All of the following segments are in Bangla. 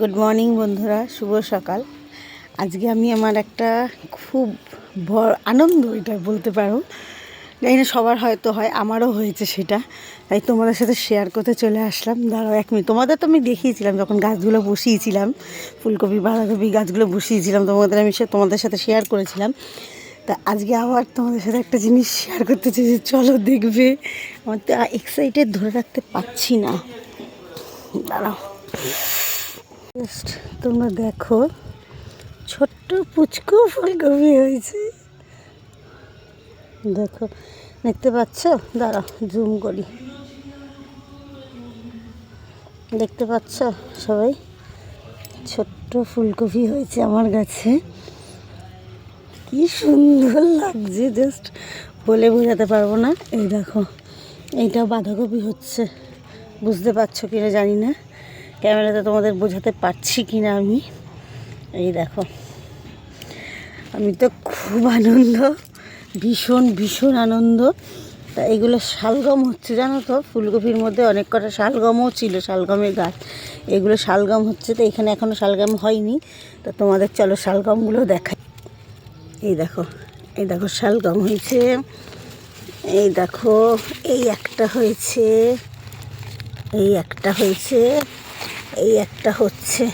গুড মর্নিং বন্ধুরা। শুভ সকাল। আজকে আমি আমার একটা খুব আনন্দ, এটা বলতে পারো। জানি না, সবার হয়তো হয়, আমারও হয়েছে সেটা। তাই তোমাদের সাথে শেয়ার করতে চলে আসলাম। দাঁড়াও এক মিনিট তোমাদের তো আমি দেখিয়েছিলাম, যখন গাছগুলো বসিয়েছিলাম, ফুলকপি, বাঁধাকপি গাছগুলো বসিয়েছিলাম, তোমাদের আমি সে তোমাদের সাথে শেয়ার করেছিলাম। তা আজকে আবার তোমাদের সাথে একটা জিনিস শেয়ার করতে চাই যে চলো দেখবে। আমার তো এক্সাইটেড ধরে রাখতে পারছি না। দাঁড়াও। জাস্ট তোমরা দেখো, ছোট্ট পুচকু ফুলকপি হয়েছে। দেখো, দেখতে পাচ্ছ? দাঁড়াও জুম করি। দেখতে পাচ্ছ সবাই? ছোট্ট ফুলকপি হয়েছে আমার কাছে। কি সুন্দর লাগছে, জাস্ট বলে বোঝাতে পারব না। এই দেখো এইটাও বাঁধাকপি হচ্ছে। বুঝতে পারছ কিনা জানি না। ক্যামেরাতে তোমাদের বোঝাতে পারছি কি না আমি? এই দেখো। আমি তো খুব আনন্দ, ভীষণ ভীষণ আনন্দ। তা এগুলো শালগম হচ্ছে, জানো তো? ফুলকপির মধ্যে অনেক কটা শালগমও ছিল, শালগমের গাছ। এগুলো শালগম হচ্ছে, তো এখানে এখনও শালগম হয়নি। তা তোমাদের চলো শালগমগুলো দেখাই। এই দেখো এই দেখো শালগম হয়েছে। এই দেখো, এই একটা হয়েছে। এই একটা হয়েছে। এই একটা হচ্ছে।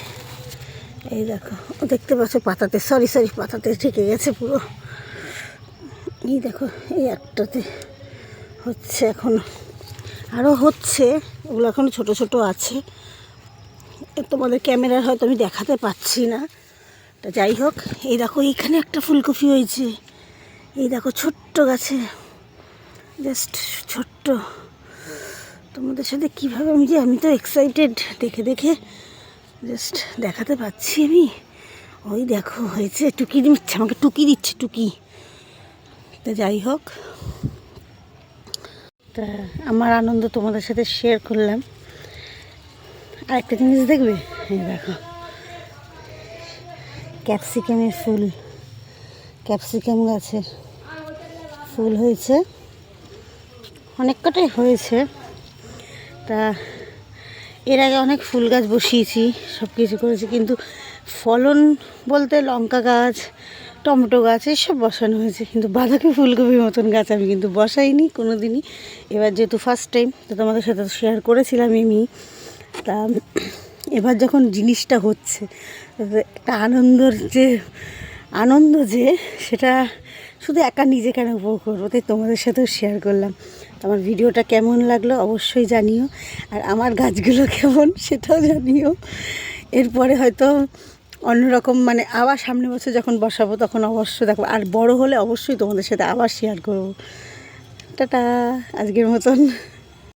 এই দেখো দেখতে পাচ্ছ পাতাতে সরি সরি পাতাতে ঠেকে গেছে পুরো। এই দেখো, এই একটাতে হচ্ছে এখন আরও হচ্ছে, ওগুলো এখন ছোট ছোট আছে। তোমাদের ক্যামেরার হয়তো আমি দেখাতে পাচ্ছি না, তা যাই হোক, এই দেখো, এইখানে একটা ফুলকপি হয়েছে। এই দেখো, ছোট্ট গাছে জাস্ট ছোট্ট। তোমাদের সাথে কীভাবে আমি যে, আমি তো এক্সাইটেড দেখে দেখে জাস্ট দেখাতে পাচ্ছি আমি। ওই দেখো, হয়েছে, টুকি দিচ্ছে, আমাকে টুকি দিচ্ছে, টুকি। তা যাই হোক। তা আমার আনন্দ তোমাদের সাথে শেয়ার করলাম। আরেকটা জিনিস দেখবে? এই দেখো। ক্যাপসিকামের ফুল। ক্যাপসিকাম গাছের ফুল হয়েছে। অনেক কটাই হয়েছে। তা এর আগে অনেক ফুল গাছ বসিয়েছি, সব কিছু করেছি, কিন্তু ফলন বলতে লঙ্কা গাছ, টমেটো গাছ, এসব বসানো হয়েছে, কিন্তু বাঁধাকপি ফুলকপির মতন গাছ আমি কিন্তু বসাইনি কোনো দিনই এবার যেহেতু ফার্স্ট টাইম তো তোমাদের সাথে শেয়ার করেছিলাম আমি। তা এবার যখন জিনিসটা হচ্ছে একটা আনন্দর যে, আনন্দ যে, সেটা শুধু একা নিজে কেন উপভোগ করব? তাই তোমাদের সাথেও শেয়ার করলাম। আমার ভিডিওটা কেমন লাগল অবশ্যই জানিও। আর আমার গাছগুলো কেমন সেটাও জানিও। এরপরে হয়তো অন্যরকম মানে আবার সামনে বছর যখন বসাবো তখন অবশ্যই দেখো আর বড় হলে অবশ্যই তোমাদের সাথে আবার শেয়ার করব। টাটা, আজকের মতন।